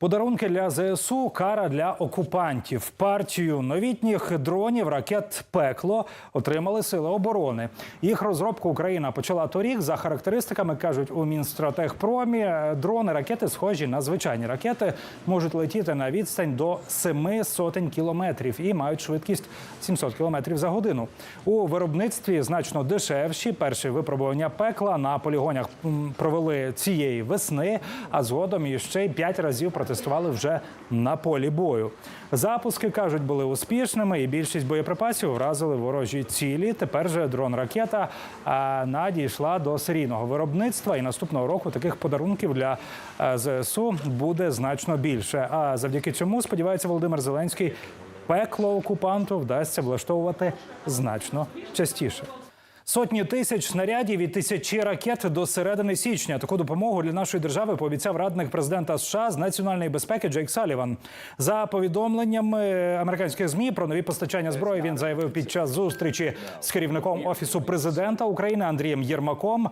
Подарунки для ЗСУ, кара для окупантів. Партію новітніх дронів ракет пекло отримали сили оборони. Їх розробку Україна почала торік. За характеристиками кажуть у Мінстратегпромі. Дрони ракети схожі на звичайні ракети, можуть летіти на відстань до семи сотень кілометрів і мають швидкість 700 кілометрів за годину. У виробництві значно дешевші. Перші випробування пекла на полігонях провели цієї весни, а згодом і ще й п'ять разів протестували вже на полі бою. Запуски кажуть були успішними, і більшість боєприпасів вразили ворожі цілі. Тепер же дрон-ракета надійшла до серійного виробництва. І наступного року таких подарунків для е, ЗСУ буде значно більше. А завдяки цьому сподівається Володимир Зеленський. Пекло окупанту вдасться влаштовувати значно частіше. Сотні тисяч снарядів і тисячі ракет до середини січня. Таку допомогу для нашої держави пообіцяв радник президента США з національної безпеки Джейк Саліван. За повідомленнями американських змі про нові постачання зброї він заявив під час зустрічі з керівником офісу президента України Андрієм Єрмаком. Е,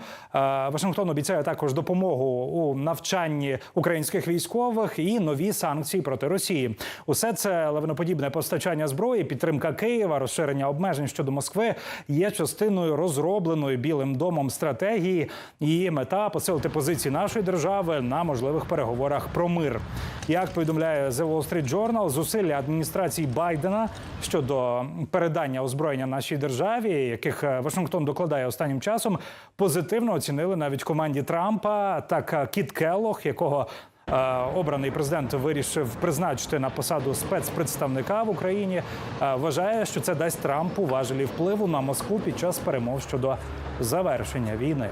Вашингтон обіцяє також допомогу у навчанні українських військових і нові санкції проти Росії. Усе це лавиноподібне постачання зброї, підтримка Києва, розширення обмежень щодо Москви є частиною розробленої Білим домом стратегії. Її мета посилити позиції нашої держави на можливих переговорах про мир. Як повідомляє The Wall Street Journal, зусилля адміністрації Байдена щодо передання озброєння нашій державі, яких е, Вашингтон докладає останнім часом, позитивно оцінили навіть команді Трампа. Так е, Кіт Келлох, якого Обраний президент вирішив призначити на посаду спецпредставника в Україні. Е, Вважає, що це дасть Трампу важелі впливу на Москву під час перемов щодо завершення війни.